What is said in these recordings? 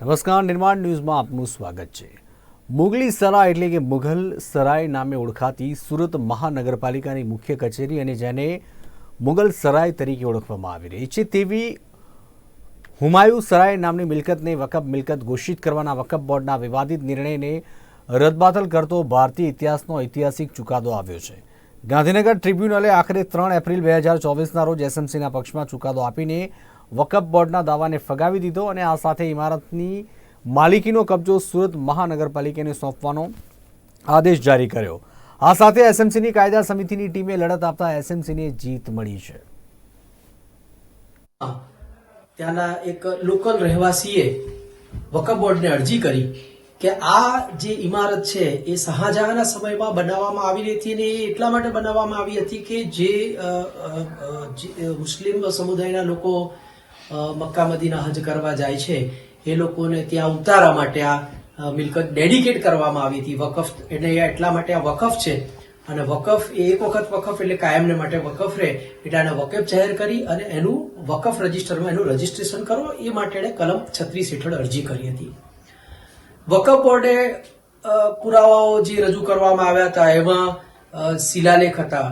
નમસ્કાર, નિર્માણ ન્યૂઝમાં આપનું સ્વાગત છે. મુગલી સરાય એટલે કે મુઘલ સરાય નામે ઓળખાતી સુરત મહાનગરપાલિકાની મુખ્ય કચેરી અને જેને મુગલ સરાય તરીકે ઓળખવામાં આવી રહી છે. તેવી હુમાયુ સરાય નામની મિલકતને વકફ મિલકત ઘોષિત કરવાના વકફ બોર્ડના વિવાદિત નિર્ણયને રદબાતલ કરતો ભારતીય ઇતિહાસનો ઐતિહાસિક ચુકાદો આવ્યો છે. ગાંધીનગર ટ્રિબ્યુનલે આખરે ત્રણ એપ્રિલ બે હજાર ચોવીસના રોજ એસએમસીના પક્ષમાં ચુકાદો આપીને વકફ બોર્ડના દાવાને ફગાવી દીધો અને આ સાથે ઇમારતની માલિકીનો કબજો સુરત મહાનગરપાલિકાને સોંપવાનો આદેશ જારી કર્યો. આ સાથે એસએમસીની કાયદા સમિતિની ટીમે લડત આપતા એસએમસીને જીત મળી છે. ત્યાંના એક લોકલ રહેવાસીએ વકફ બોર્ડને અરજી કરી કે આ જે ઇમારત છે એ શાહજહાંના સમયમાં બનાવવામાં આવેલી હતી અને એ એટલા માટે બનાવવામાં આવી હતી કે જે મુસ્લિમ સમુદાયના લોકો મક્કા મદીના હજ કરવા જાય છે, એ લોકોને ત્યાં ઉતારવા માટે આ મિલકત ડેડિકેટ કરવામાં આવી હતી, વકફ, એટલે એ એટલા માટે આ વકફ છે, અને વકફ એ એક વખત વકફ એટલે કાયમને માટે વકફ રહે, એટલે આને વકફ જાહેર કરી અને એનું વકફ રજિસ્ટરમાં એનું રજિસ્ટ્રેશન કરો, એ માટે એણે કલમ છત્રીસ હેઠળ અરજી કરી હતી. વકફ બોર્ડે પુરાવાઓ જે રજૂ કરવામાં આવ્યા હતા, એમાં શિલાલેખ હતા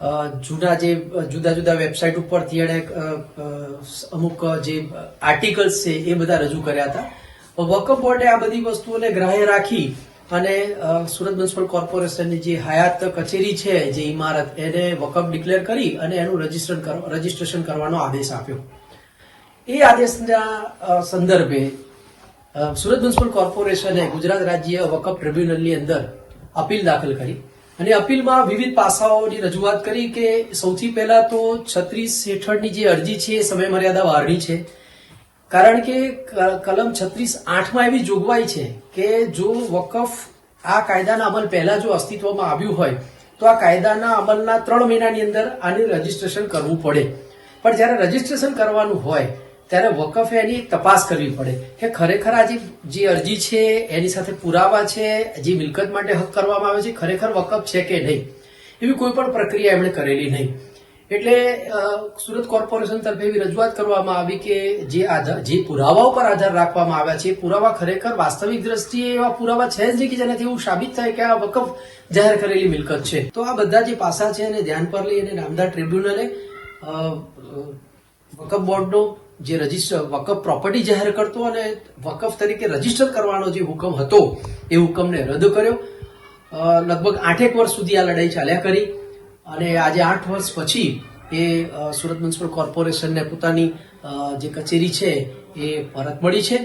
જૂના જે જુદા જુદા વેબસાઇટ ઉપરથી એણે અમુક જે આર્ટિકલ્સ છે એ બધા રજૂ કર્યા હતા. વકફ બોર્ડે આ બધી વસ્તુઓને ગ્રાહ્ય રાખી અને સુરત મ્યુનિસિપલ કોર્પોરેશનની જે હયાત કચેરી છે, જે ઇમારત, એને વકફ ડિક્લેર કરી અને એનું રજીસ્ટ્રેશન રજીસ્ટ્રેશન કરવાનો આદેશ આપ્યો. એ આદેશના સંદર્ભે સુરત મ્યુનિસિપલ કોર્પોરેશને ગુજરાત રાજ્ય વકફ ટ્રિબ્યુનલની અંદર અપીલ દાખલ કરી. અને અપીલમાં વિવિધ પાસાઓની રજૂઆત કરી કે સૌથી પહેલા તો છત્રીસ હેઠળની જે અરજી છે એ સમય મર્યાદા બહારની છે. કારણ કે, કલમ છત્રીસ આઠમાં એવી જોગવાઈ છે કે જો વકફ આ કાયદાના અમલ પહેલા જો અસ્તિત્વમાં આવ્યું હોય, તો આ કાયદાના અમલના ત્રણ મહિનાની અંદર આને રજીસ્ટ્રેશન કરવું પડે. પણ જ્યારે રજીસ્ટ્રેશન કરવાનું હોય ત્યારે વકફે એની તપાસ કરવી પડે કે ખરેખર આ જે અરજી છે, એની સાથે પુરાવા છે, જે મિલકત માટે હક કરવામાં આવે છે, ખરેખર વકફ છે કે નહીં? એવી કોઈ પણ પ્રક્રિયા એમણે કરેલી નહીં. એટલે સુરત કોર્પોરેશન તરફે એવી રજૂઆત કરવામાં આવી કે જે આધાર જે પુરાવાઓ પર આધાર રાખવામાં આવ્યા છે પુરાવા ખરેખર વાસ્તવિક દ્રષ્ટિએ એવા પુરાવા છે જ નહીં કે જેનાથી એવું સાબિત થાય કે આ વકફ જાહેર કરેલી મિલકત છે. તો આ બધા જે પાસા છે એને ધ્યાન પર લઈ અને નામદાર ટ્રિબ્યુનલે વકફ બોર્ડનો જે રજિસ્ટર વકફ પ્રોપર્ટી જાહેર કરતો અને વકફ તરીકે રજિસ્ટર કરવાનો જે હુકમ હતો, એ હુકમને રદ કર્યો. લગભગ આઠેક વર્ષ સુધી આ લડાઈ ચાલ્યા કરી અને આજે આઠ વર્ષ પછી એ સુરત મ્યુનિસિપલ કોર્પોરેશનને પોતાની જે કચેરી છે એ પરત મળી છે.